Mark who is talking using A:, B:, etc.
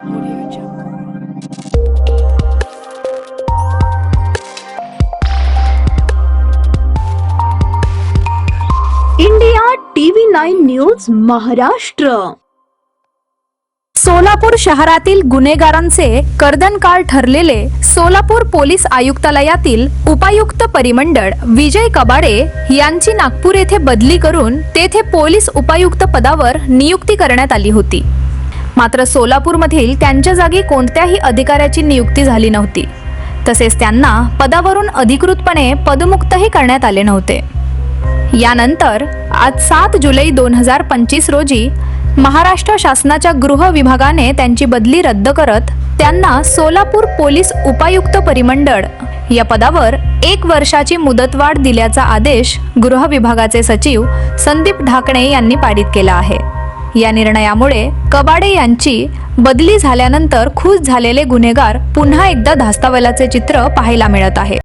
A: Audio Jungle.
B: India TV nine news Maharashtra
C: Solapur शहरातील गुन्हेगारांचे कर्दनकाळ ठरलेले सोलापूर पोलीस आयुक्तालयातील उपायुक्त परिमंडळ विजय कबाडे यांची नागपूर येथे बदली करून तेथे पोलीस उपायुक्त पदावर नियुक्ती करण्यात आली होती मात्र सोलापूरमधील त्यांच्या जागी कोणत्याही अधिकाऱ्याची नियुक्ती झाली नव्हती. तसेच त्यांना पदावरून अधिकृतपणे पदमुक्तही करण्यात आले नव्हते. यानंतर आज सात जुलै दोन हजार पंचवीस रोजी महाराष्ट्र शासनाच्या गृह विभागाने त्यांची बदली रद्द करत त्यांना सोलापूर पोलीस उपायुक्त परिमंडळ या पदावर एक वर्षाची मुदतवाढ दिल्याचा आदेश गृह विभागाचे सचिव संदीप ढाकणे यांनी पारित केला आहे. या निर्णयामुळे कबाडे यांची बदली झाल्यानंतर खुश झालेले गुन्हेगार पुन्हा एकदा धास्तावलाचे चित्र पाहायला मिळत आहे.